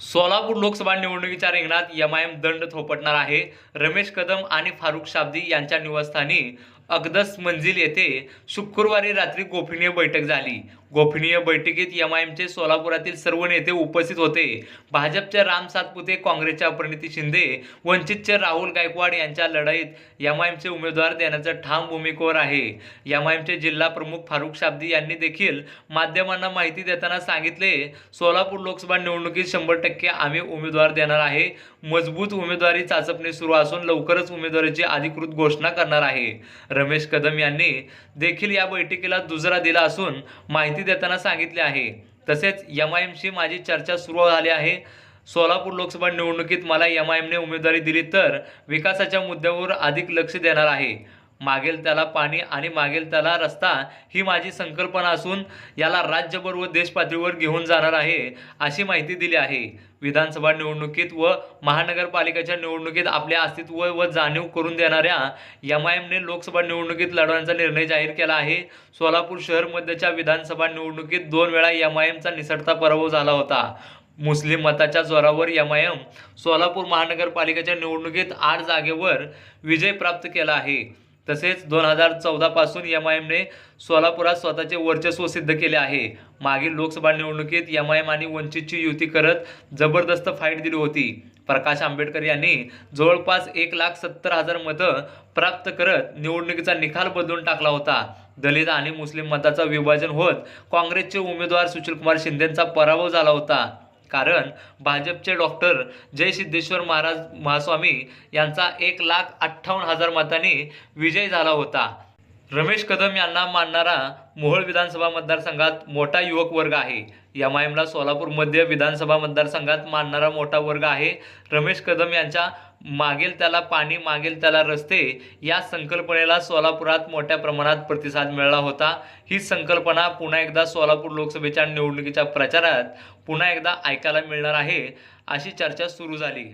सोलापूर लोकसभा निवडणुकीच्या रिंगणात M I am दंड थोपटणार आहे. रमेश कदम आणि फारुख शाब्दी यांच्या निवासस्थानी अगदस मंजिल येथे शुक्रवारी रात्री गोपनीय बैठक झाली. गोपनीय बैठकीत एम आय एमचे सोलापुरातील सर्व नेते उपस्थित होते. भाजपचे राम सातपुते काँग्रेसचे अपरिणिती शिंदे वंचितचे राहुल गायकवाड यांच्या लढाईत एम आय एमचे उमेदवार देण्याचं ठाम भूमिकेवर आहे. एम आय एमचे जिल्हा प्रमुख फारुख शाब्दी यांनी देखील माध्यमांना माहिती देताना सांगितले सोलापूर लोकसभा निवडणुकीत शंभर टक्के आम्ही उमेदवार देणार आहे. मजबूत उमेदवारी चाचपणी सुरू असून लवकरच उमेदवारीची अधिकृत घोषणा करणार आहे. रमेश कदम यांनी देखील या बैठकीला दुजरा दिला असून माहिती देताना सांगितले आहे. तसेच एम आय एमशी माझी चर्चा सुरू झाली आहे. सोलापूर लोकसभा निवडणुकीत मला एम आय एमने उमेदवारी दिली तर विकासाच्या मुद्द्यावर अधिक लक्ष देणार आहे. मागेल त्याला पाणी आणि मागेल त्याला रस्ता ही माझी संकल्पना असून याला राज्यभर व देशपातळीवर घेऊन जाणार आहे अशी माहिती दिली आहे. विधानसभा निवडणुकीत व महानगरपालिकेच्या निवडणुकीत आपले अस्तित्व व जाणीव करून देणाऱ्या एम आय एमने लोकसभा निवडणुकीत लढवण्याचा निर्णय जाहीर केला आहे. सोलापूर शहर मध्यच्या विधानसभा निवडणुकीत दोन वेळा एम आय एमचा निसटता पराभव झाला होता. मुस्लिम मताच्या जोरावर एम आय एम सोलापूर महानगरपालिकेच्या निवडणुकीत आठ जागेवर विजय प्राप्त केला आहे. तसेच दोन हजार चौदापासून एम आय एमने सोलापुरात स्वतःचे वर्चस्व सिद्ध केले आहे. मागील लोकसभा निवडणुकीत एम आय एम आणि वंचितची युती करत जबरदस्त फाईट दिली होती. प्रकाश आंबेडकर यांनी जवळपास एक लाख सत्तर हजार मतं प्राप्त करत निवडणुकीचा निकाल बदलून टाकला होता. दलित आणि मुस्लिम मताचं विभाजन होत काँग्रेसचे उमेदवार सुशीलकुमार शिंदेंचा पराभव झाला होता. कारण भाजपचे डॉक्टर जय सिद्धेश्वर महाराज महास्वामी यांचा एक लाख अठ्ठावन्न हजार मतांनी विजय झाला होता. रमेश कदम यांना मानणारा मोहोळ विधानसभा मतदारसंघात मोठा युवक वर्ग आहे. एम आय एमला सोलापूर मध्य विधानसभा मतदारसंघात मानणारा मोठा वर्ग आहे. रमेश कदम यांच्या मागेल त्याला पाणी मागेल त्याला रस्ते या संकल्पनेला सोलापुरात मोठ्या प्रमाणात प्रतिसाद मिळाला होता. ही संकल्पना पुन्हा एकदा सोलापूर लोकसभेच्या निवडणुकीच्या प्रचारात पुन्हा एकदा ऐकायला मिळणार आहे अशी चर्चा सुरू झाली.